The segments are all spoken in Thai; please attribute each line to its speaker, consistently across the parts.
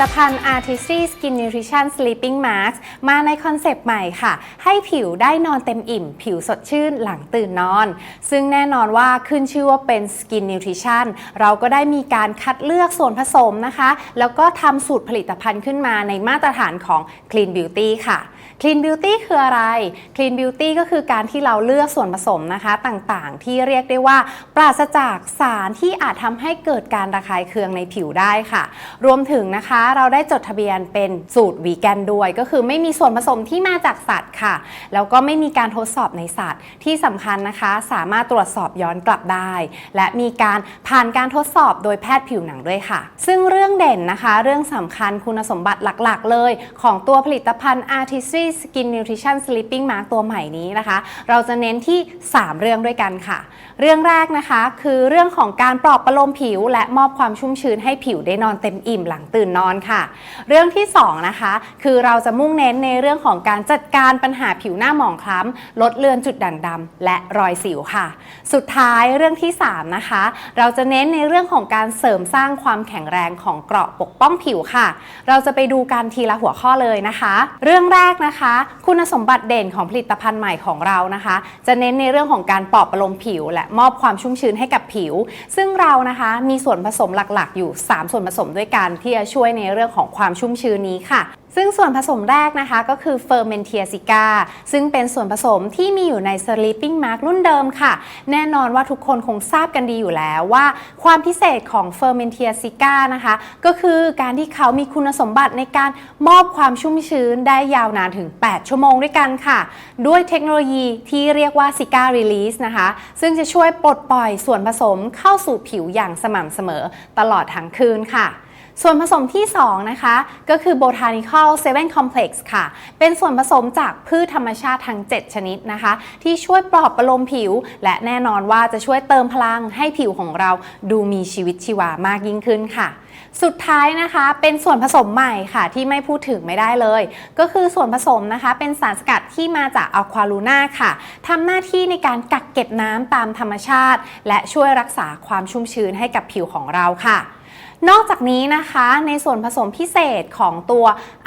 Speaker 1: ตภัณฑ์ Artistry Skin Nutrition Sleeping Mask มาในคอนเซปต์ใหม่ค่ะ ให้ผิวได้นอนเต็มอิ่ม ผิวสดชื่นหลังตื่นนอน ซึ่งแน่นอนว่าขึ้นชื่อว่าเป็น Skin Nutrition เราก็ได้มีการคัดเลือกส่วนผสมนะคะ แล้วก็ทำสูตรผลิตภัณฑ์ขึ้นมาในมาตรฐานของ Clean Beauty ค่ะ Clean Beauty คืออะไร Clean Beauty ก็คือการที่เราเลือกส่วนผสมนะคะต่างๆ ที่เรียกได้ว่า ปราศจากสารที่อาจทำให้เกิดการระคายเคืองในผิวได้ค่ะ รวมถึงนะคะเราได้จดทะเบียนเป็นสูตรวีแกนด้วย ก็คือไม่มีส่วนผสมที่มาจากสัตว์ค่ะ แล้วก็ไม่มีการทดสอบในสัตว์ ที่สำคัญนะคะ สามารถตรวจสอบย้อนกลับได้ และมีการผ่านการทดสอบโดยแพทย์ผิวหนังด้วยค่ะ ซึ่งเรื่องเด่นนะคะ เรื่องสำคัญคุณสมบัติหลักๆ เลย ของตัวผลิตภัณฑ์ Artistry Skin Nutrition Sleeping Mask ตัวใหม่นี้นะคะ เราจะเน้นที่ 3 เรื่องด้วยกันค่ะ เรื่องแรกนะคะคือเรื่องของการปลอบประโลมผิว และมอบความชุ่มชื้นให้ผิวได้นอนเต็มอิ่มหลังตื่นนอนค่ะ เรื่องที่2นะคะคือเราจะมุ่งเน้นในเรื่องของการจัดการปัญหาผิวหน้าหมองคล้ำลดเลือนจุดด่างดำและรอยสิวค่ะ สุดท้ายเรื่องที่3นะคะเราจะเน้นในเรื่องของการเสริมสร้างความแข็งแรงของเกราะปกป้องผิวค่ะ เราจะไปดูกันทีละหัวข้อเลยนะคะ เรื่องแรกนะคะ คุณสมบัติเด่นของผลิตภัณฑ์ใหม่ของเรานะคะ จะเน้นในเรื่องของการปลอบประโลมผิว และมอบความชุ่มชื้นให้กับผิว ซึ่งเรานะคะมีส่วนผสมหลักๆ อยู่ 3 ส่วนผสมด้วยกันที่จะช่วยในเรื่องของความชุ่มชื้นนี้ค่ะ ซึ่งส่วนผสมแรกนะคะก็คือเฟอร์เมนเทียซิก้าซึ่งเป็นส่วนผสมที่มีอยู่ใน Sleeping Mask รุ่นเดิมค่ะ แน่นอนว่าทุกคนคงทราบกันดีอยู่แล้วว่า ความพิเศษของเฟอร์เมนเทียซิก้านะคะ ก็คือการที่เขามีคุณสมบัติในการมอบความชุ่มชื้นได้ยาวนานถึง 8 ชั่วโมงด้วยกันค่ะ ด้วยเทคโนโลยีที่เรียกว่า Zika Release นะคะ ซึ่งจะช่วยปลดปล่อยส่วนผสมเข้าสู่ผิวอย่างสม่ำเสมอตลอดทั้งคืนค่ะ ส่วนผสมที่ 2 นะคะ ก็คือ Botanical 7 Complex ค่ะ เป็นส่วนผสมจากพืชธรรมชาติทั้ง 7 ชนิดนะคะ ที่ช่วยปลอบประโลมผิว และแน่นอนว่าจะช่วยเติมพลังให้ผิวของเราดูมีชีวิตชีวามากยิ่งขึ้นค่ะ สุดท้ายนะคะเป็นส่วนผสมใหม่ค่ะ ที่ไม่พูดถึงไม่ได้เลย ก็คือส่วนผสมนะคะเป็นสารสกัดที่มาจากอะควาลูน่าค่ะทำหน้าที่ในการกักเก็บน้ำตามธรรมชาติ และช่วยรักษาความชุ่มชื้นให้กับผิวของเราค่ะ นอกจากนี้นะคะในส่วนผสมพิเศษของตัว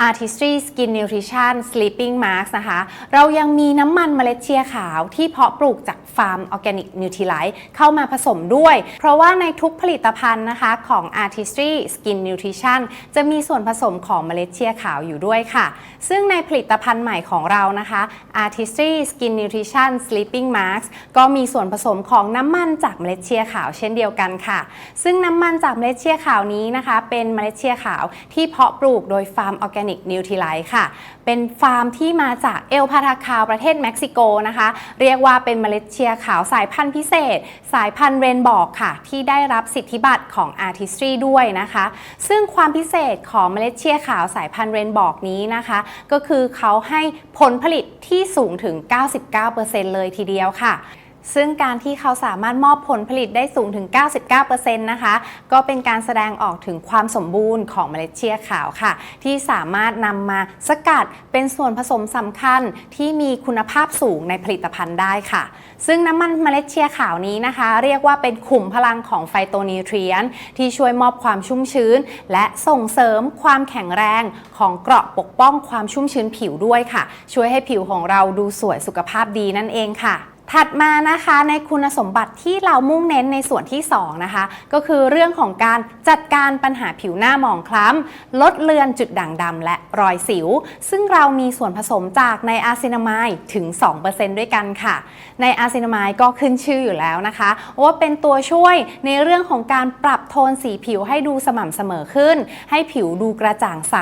Speaker 1: Artistry Skin Nutrition Sleeping Mask นะคะ เรายังมีน้ำมันเมล็ดเชียขาวที่เพาะปลูกจากฟาร์มออร์แกนิกนิวท i ไลท์เข้ามาผสมด้วย เพราะว่าในทุกผลิตภัณฑ์นะคะของ Artistry Skin Nutrition จะมีส่วนผสมของเมล็ดเชียขาวอยู่ด้วยค่ะ ซึ่งในผลิตภัณฑ์ใหม่ของเรานะคะ Artistry Skin Nutrition Sleeping Mask ก็มีส่วนผสมของน้ำมันจากเมล็ดเชียขาวเช่นเดียวกันค่ะ ซึ่งน้ำมันจากเมล็ดเชียขาวนี้นะคะเป็นเมล็ดเชียขาวที่เพาะปลูกโดยฟาร์มออร์แกนิกนิวท i ไลท์ค่ะ เป็นฟาร์มที่มาจากเอลพาทาคาวประเทศเม็กซิโกนะคะ เรียกว่าเป็นเมล็ดเชียขาวสายพันธุ์พิเศษ สายพันธุ์เรนบอกค่ะ ที่ได้รับสิทธิบัตรของ Artistry ด้วยนะคะ ซึ่งความพิเศษของเมล็ดเชียขาวสายพันธุ์เรนบอกนี้นะคะ ก็คือเขาให้ผลผลิตที่สูงถึง 99%เลยทีเดียวค่ะ ซึ่งการที่เขาสามารถมอบผลผลิตได้สูงถึง 99%นะคะ ก็เป็นการแสดงออกถึงความสมบูรณ์ของเมล็ดเชียขาวค่ะ ที่สามารถนำมาสกัดเป็นส่วนผสมสำคัญที่มีคุณภาพสูงในผลิตภัณฑ์ได้ค่ะ ซึ่งน้ำมันเมล็ดเชียขาวนี้นะคะ เรียกว่าเป็นขุมพลังของไฟโตนิวทรียนที่ช่วยมอบความชุ่มชื้น และส่งเสริมความแข็งแรงของเกราะปกป้องความชุ่มชื้นผิวด้วยค่ะ ช่วยให้ผิวของเราดูสวยสุขภาพดีนั่นเองค่ะ ถัดมานะคะในคุณสมบัติที่เรามุ่งเน้นในส่วนที่ 2 นะคะ ก็คือเรื่องของการจัดการปัญหาผิวหน้าหมองคล้ำ ลดเลือนจุดด่างดำและรอยสิว ซึ่งเรามีส่วนผสมจากในอาซินามายถึง 2%ด้วยกันค่ะ ในอาซินามายก็ขึ้นชื่ออยู่แล้วนะคะ ว่าเป็นตัวช่วยในเรื่องของการปรับโทนสีผิวให้ดูสม่ำเสมอขึ้น ให้ผิวดูกระจ่างใส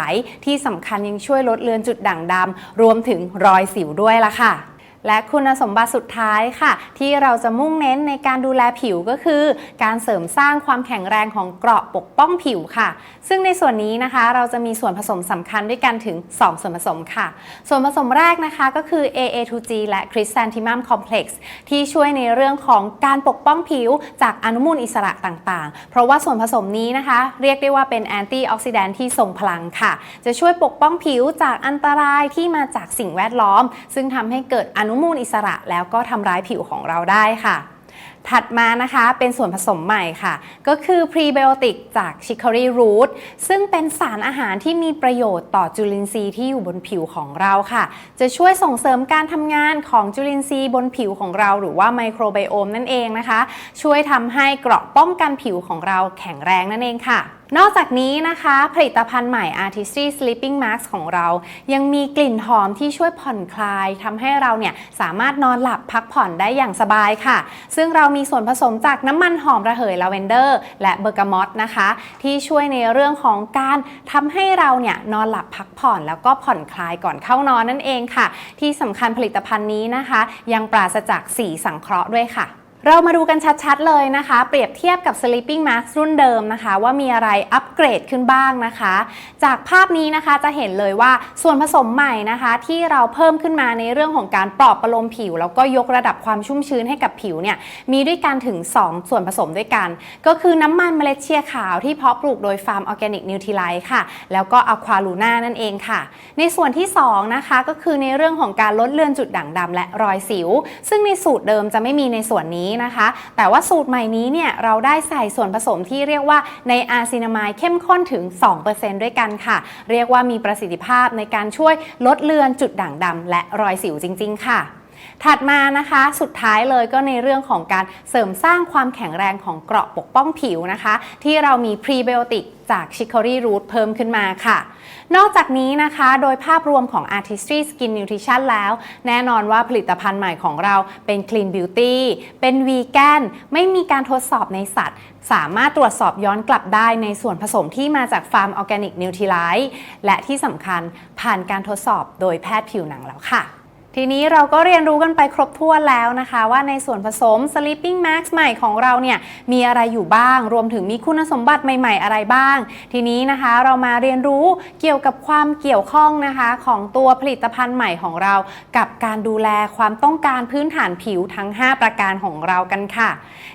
Speaker 1: ที่สำคัญยังช่วยลดเลือนจุดด่างดำรวมถึงรอยสิวด้วยล่ะค่ะ และคุณสมบัติสุดท้ายค่ะ ที่เราจะมุ่งเน้นในการดูแลผิวก็คือ การเสริมสร้างความแข็งแรงของเกราะปกป้องผิวค่ะ ซึ่งในส่วนนี้นะคะเราจะมีส่วนผสมสำคัญด้วยกันถึง 2 ส่วนผสมค่ะ ส่วนผสมแรกนะคะก็คือ AA2G และ Chrysanthemum Complex ที่ช่วยในเรื่องของการปกป้องผิวจากอนุมูลอิสระต่างๆ เพราะว่าส่วนผสมนี้นะคะ เรียกได้ว่าเป็นแอนตี้ออกซิแดนที่ทรงพลังค่ะ จะช่วยปกป้องผิวจากอันตรายที่มาจากสิ่งแวดล้อม ซึ่งทำให้เกิดอนุนุมูลอิสระแล้วก็ทำร้ายผิวของเราได้ค่ะ ถัดมานะคะเป็นส่วนผสมใหม่ค่ะ ก็คือพรีไบโอติกจาก Chicory Root ซึ่งเป็นสารอาหารที่มีประโยชน์ต่อจุลินทรีย์ที่อยู่บนผิวของเราค่ะ จะช่วยส่งเสริมการทำงานของจุลินทรีย์บนผิวของเราหรือว่าไมโครไบโอมนั่นเองนะคะ ช่วยทำให้เกราะป้องกันผิวของเราแข็งแรงนั่นเองค่ะ นอกจากนี้นะคะ ผลิตภัณฑ์ใหม่ Artistry Sleeping Mask ของเรา ยังมีกลิ่นหอมที่ช่วยผ่อนคลายทำให้เราเนี่ยสามารถนอนหลับพักผ่อนได้อย่างสบายค่ะ ซึ่งเรามีส่วนผสมจากน้ำมันหอมระเหยลาเวนเดอร์ และเบอร์กามอตนะคะ ที่ช่วยในเรื่องของการทำให้เราเนี่ยนอนหลับพักผ่อนแล้วก็ผ่อนคลายก่อนเข้านอนนั่นเองค่ะ ที่สำคัญผลิตภัณฑ์นี้นะคะ ยังปราศจากสีสังเคราะห์ด้วยค่ะ เรามาดูกันชัดๆเลยนะคะ เปรียบเทียบกับ Sleeping Mask รุ่นเดิมนะคะ ว่ามีอะไรอัปเกรดขึ้นบ้างนะคะ จากภาพนี้นะคะจะเห็นเลยว่าส่วนผสมใหม่นะคะ ที่เราเพิ่มขึ้นมาในเรื่องของการปลอบประโลมผิว แล้วก็ยกระดับความชุ่มชื้นให้กับผิวเนี่ยมีด้วยกันถึง 2 ส่วนผสมด้วยกัน ก็คือน้ำมันเมล็ดเชียขาวที่เพาะปลูกโดยฟาร์มออร์แกนิกนิวท i ไลท์ค่ะ แล้วก็อะควาลูน่านั่นเองค่ะ ในส่วนที่ 2 นะคะก็คือในเรื่องของการลดเลือนจุดด่างดำและรอยสิว ซึ่งในสูตรเดิมจะไม่มีในส่วนนี้นะคะ แต่ว่าสูตรใหม่นี้เนี่ยเราได้ใส่ส่วนผสมที่เรียกว่าในอาซินามายเข้มข้นถึง 2%ด้วยกันค่ะ เรียกว่ามีประสิทธิภาพในการช่วยลดเลือนจุดด่างดำและรอยสิวจริง ๆ ค่ะ ถัดมานะคะสุดท้ายเลยก็ในเรื่องของการเสริมสร้างความแข็งแรงของเกราะปกป้องผิวนะคะ ที่เรามีพรีไบโอติกจาก Chicory Root เพิ่มขึ้นมาค่ะ นอกจากนี้นะคะโดยภาพรวมของ Artistry Skin Nutrition แล้ว แน่นอนว่าผลิตภัณฑ์ใหม่ของเราเป็น Clean Beauty เป็นวีแกนไม่มีการทดสอบในสัตว์ สามารถตรวจสอบย้อนกลับได้ในส่วนผสมที่มาจากฟาร์มออร์แกนิกนิวท i ไลท์และที่สำคัญผ่านการทดสอบโดยแพทย์ผิวหนังแล้วค่ะ ทีนี้เราก็เรียนรู้กันไปครบถ้วนแล้วนะคะ ว่าในส่วนผสม Sleeping Max ใหม่ของเราเนี่ยมีอะไรอยู่บ้าง รวมถึงมีคุณสมบัติใหม่ ๆ อะไรบ้าง ทีนี้นะคะเรามาเรียนรู้เกี่ยวกับความเกี่ยวข้องนะคะ ของตัวผลิตภัณฑ์ใหม่ของเรา กับการดูแลความต้องการพื้นฐานผิวทั้ง 5 ประการของเรากันค่ะ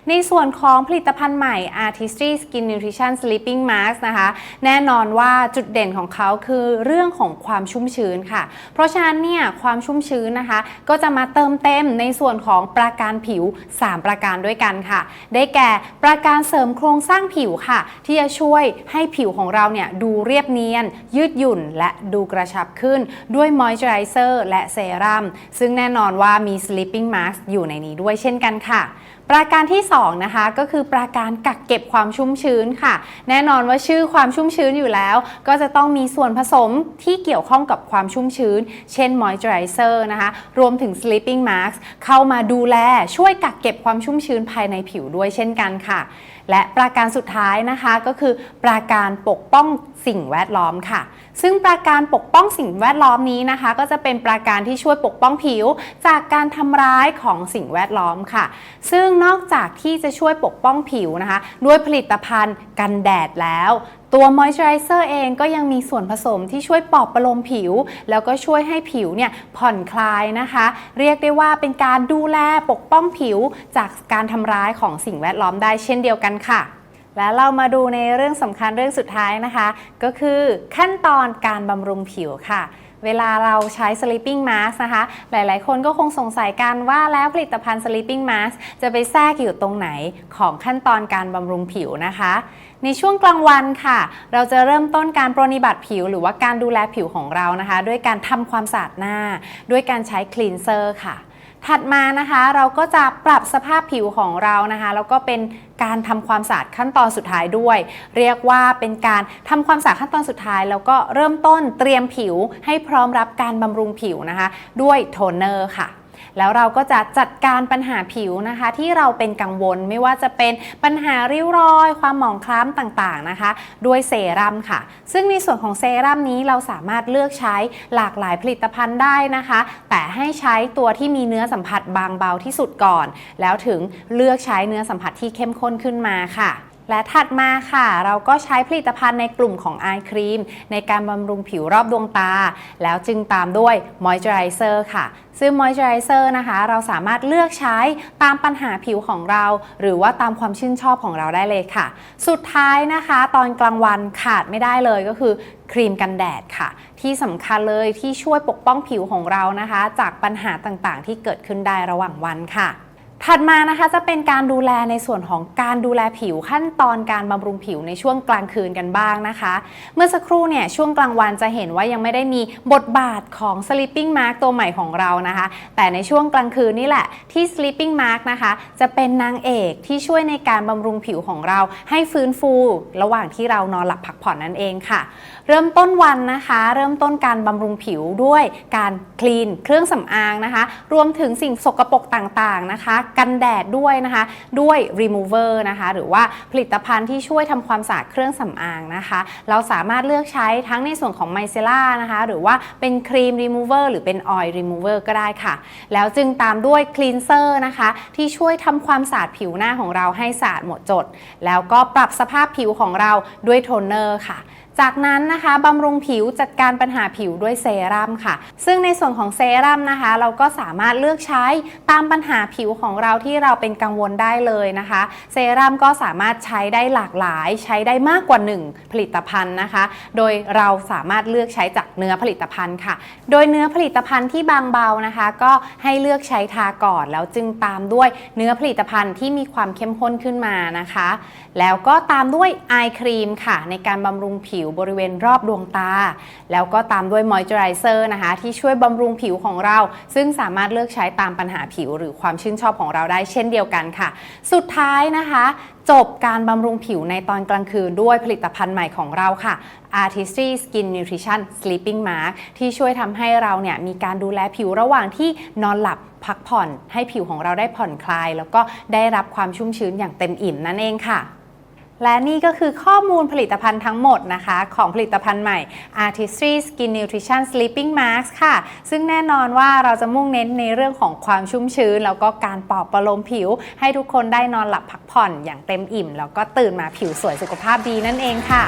Speaker 1: ในส่วนของผลิตภัณฑ์ใหม่ Artistry Skin Nutrition Sleeping Mask นะคะ แน่นอนว่าจุดเด่นของเขาคือเรื่องของความชุ่มชื้นค่ะ เพราะฉะนั้นเนี่ยความชุ่มชื้นนะคะ ก็จะมาเติมเต็มในส่วนของประการผิว 3 ประการด้วยกันค่ะ ได้แก่ประการเสริมโครงสร้างผิวค่ะ ที่จะช่วยให้ผิวของเราเนี่ยดูเรียบเนียน ยืดหยุ่น และดูกระชับขึ้น ด้วยมอยเจอไรเซอร์และเซรั่มซึ่งแน่นอนว่ามี sleeping mask อยู่ในนี้ด้วยเช่นกันค่ะประการที่2นะคะก็คือประการกักเก็บความชุ่มชื้นค่ะ แน่นอนว่าชื่อความชุ่มชื้นอยู่แล้ว ก็จะต้องมีส่วนผสมที่เกี่ยวข้องกับความชุ่มชื้น เช่น moisturizer นะคะรวมถึง sleeping mask เข้ามาดูแลช่วยกักเก็บความชุ่มชื้นภายในผิวด้วยเช่นกันค่ะ และประการสุดท้ายนะคะก็คือประการปกป้องสิ่งแวดล้อมค่ะ ซึ่งประการปกป้องสิ่งแวดล้อมนี้นะคะ ก็จะเป็นประการที่ช่วยปกป้องผิว จากการทำร้ายของสิ่งแวดล้อมค่ะ ซึ่งนอกจากที่จะช่วยปกป้องผิวนะคะ ด้วยผลิตภัณฑ์กันแดดแล้ว ตัวมอยส์เจอไรเซอร์เองก็ยังมีส่วนผสมที่ช่วยปลอบประโลมผิว แล้วก็ช่วยให้ผิวเนี่ยผ่อนคลายนะคะ เรียกได้ว่าเป็นการดูแลปกป้องผิวจากการทำร้ายของสิ่งแวดล้อมได้เช่นเดียวกันค่ะและเรามาดูในเรื่องสำคัญเรื่องสุดท้ายนะคะ ก็คือขั้นตอนการบำรุงผิวค่ะ เวลาเราใช้ sleeping mask นะคะ หลายๆ คนก็คงสงสัยกันว่าแล้วผลิตภัณฑ์ sleeping mask จะไปแทรกอยู่ตรงไหนของขั้นตอนการบำรุงผิวนะคะ ในช่วงกลางวันค่ะ เราจะเริ่มต้นการปรนิบัติผิวหรือว่าการดูแลผิวของเรานะคะ ด้วยการทำความสะอาดหน้า ด้วยการใช้ cleanser ค่ะ ถัดมานะคะเราก็จะปรับสภาพผิวของเรานะคะแล้วก็เป็นการทำความสะอาดขั้นตอนสุดท้ายด้วย เรียกว่าเป็นการทำความสะอาดขั้นตอนสุดท้าย แล้วก็เริ่มต้นเตรียมผิวให้พร้อมรับการบำรุงผิวนะคะ ด้วยโทนเนอร์ค่ะ แล้วเราก็จะจัดการปัญหาผิวนะคะ ที่เราเป็นกังวลไม่ว่าจะเป็นปัญหาริ้วรอย ความหมองคล้ำต่างๆนะคะ ด้วยเซรั่มค่ะ ซึ่งในส่วนของเซรั่มนี้เราสามารถเลือกใช้หลากหลายผลิตภัณฑ์ได้นะคะ แต่ให้ใช้ตัวที่มีเนื้อสัมผัสบางเบาที่สุดก่อน แล้วถึงเลือกใช้เนื้อสัมผัสที่เข้มข้นขึ้นมาค่ะ และถัดมาค่ะ เราก็ใช้ผลิตภัณฑ์ในกลุ่มของไอครีม ในการบำรุงผิวรอบดวงตา แล้วจึงตามด้วยมอยเจอไรเซอร์ค่ะ ซึ่งมอยเจอไรเซอร์นะคะ เราสามารถเลือกใช้ตามปัญหาผิวของเรา หรือว่าตามความชื่นชอบของเราได้เลยค่ะ สุดท้ายนะคะ ตอนกลางวันขาดไม่ได้เลยก็คือครีมกันแดดค่ะ ที่สำคัญเลยที่ช่วยปกป้องผิวของเรานะคะ จากปัญหาต่างๆ ที่เกิดขึ้นได้ระหว่างวันค่ะ ถัดมานะคะจะเป็นการดูแลในส่วนของการดูแลผิวขั้นตอนการบำรุงผิวในช่วงกลางคืนกันบ้างนะคะ เมื่อสักครู่เนี่ยช่วงกลางวันจะเห็นว่ายังไม่ได้มีบทบาทของ Sleeping Mask ตัวใหม่ของเรานะคะ แต่ในช่วงกลางคืนนี่แหละที่ Sleeping Mask นะคะ จะเป็นนางเอกที่ช่วยในการบำรุงผิวของเรา ให้ฟื้นฟู ระหว่างที่เรานอนหลับพักผ่อนนั่นเองค่ะ เริ่มต้นวันนะคะ เริ่มต้นการบำรุงผิวด้วยการคลีนเครื่องสำอางนะคะ รวมถึงสิ่งสกปรกต่างๆนะคะกันแดดด้วยนะคะ ด้วย remover นะคะ หรือว่าผลิตภัณฑ์ที่ช่วยทำความสะอาดเครื่องสำอางนะคะ เราสามารถเลือกใช้ทั้งในส่วนของไมเซล่านะคะ หรือว่าเป็นครีม remover หรือเป็น oil remover ก็ได้ค่ะ แล้วจึงตามด้วย cleanser นะคะ ที่ช่วยทำความสะอาดผิวหน้าของเราให้สะอาดหมดจด แล้วก็ปรับสภาพผิวของเราด้วยโทนเนอร์ค่ะ จากนั้นนะคะบำรุงผิวจัดการปัญหาผิวด้วยเซรั่มค่ะ ซึ่งในส่วนของเซรั่มนะคะ เราก็สามารถเลือกใช้ตามปัญหาผิวของเราที่เราเป็นกังวลได้เลยนะคะ เซรั่มก็สามารถใช้ได้หลากหลาย ใช้ได้มากกว่า 1 ผลิตภัณฑ์นะคะ โดยเราสามารถเลือกใช้จากเนื้อผลิตภัณฑ์ค่ะ โดยเนื้อผลิตภัณฑ์ที่บางเบานะคะ ก็ให้เลือกใช้ทาก่อนแล้วจึงตามด้วยเนื้อผลิตภัณฑ์ที่มีความเข้มข้นขึ้นมานะคะ แล้วก็ตามด้วยไอครีมค่ะ ในการบำรุงผิววบริเวณรอบดวงตา แล้วก็ตามด้วยมอยเจอไรเซอร์นะคะ ที่ช่วยบำรุงผิวของเรา ซึ่งสามารถเลือกใช้ตามปัญหาผิวหรือความชื่นชอบของเราได้เช่นเดียวกันค่ะ สุดท้ายนะคะ จบการบำรุงผิวในตอนกลางคืนด้วยผลิตภัณฑ์ใหม่ของเราค่ะ Artistry Skin Nutrition Sleeping Mask ที่ช่วยทำให้เราเนี่ยมีการดูแลผิวระหว่างที่นอนหลับพักผ่อน ให้ผิวของเราได้ผ่อนคลาย แล้วก็ได้รับความชุ่มชื้นอย่างเต็มอิ่มนั่นเองค่ะ และนี่ก็คือข้อมูลผลิตภัณฑ์ทั้งหมดนะคะ ของผลิตภัณฑ์ใหม่ Artistry Skin Nutrition Sleeping Mask ค่ะ ซึ่งแน่นอนว่าเราจะมุ่งเน้นในเรื่องของความชุ่มชื้น แล้วก็การปลอบประโลมผิว ให้ทุกคนได้นอนหลับพักผ่อนอย่างเต็มอิ่ม แล้วก็ตื่นมาผิวสวยสุขภาพดีนั่นเองค่ะ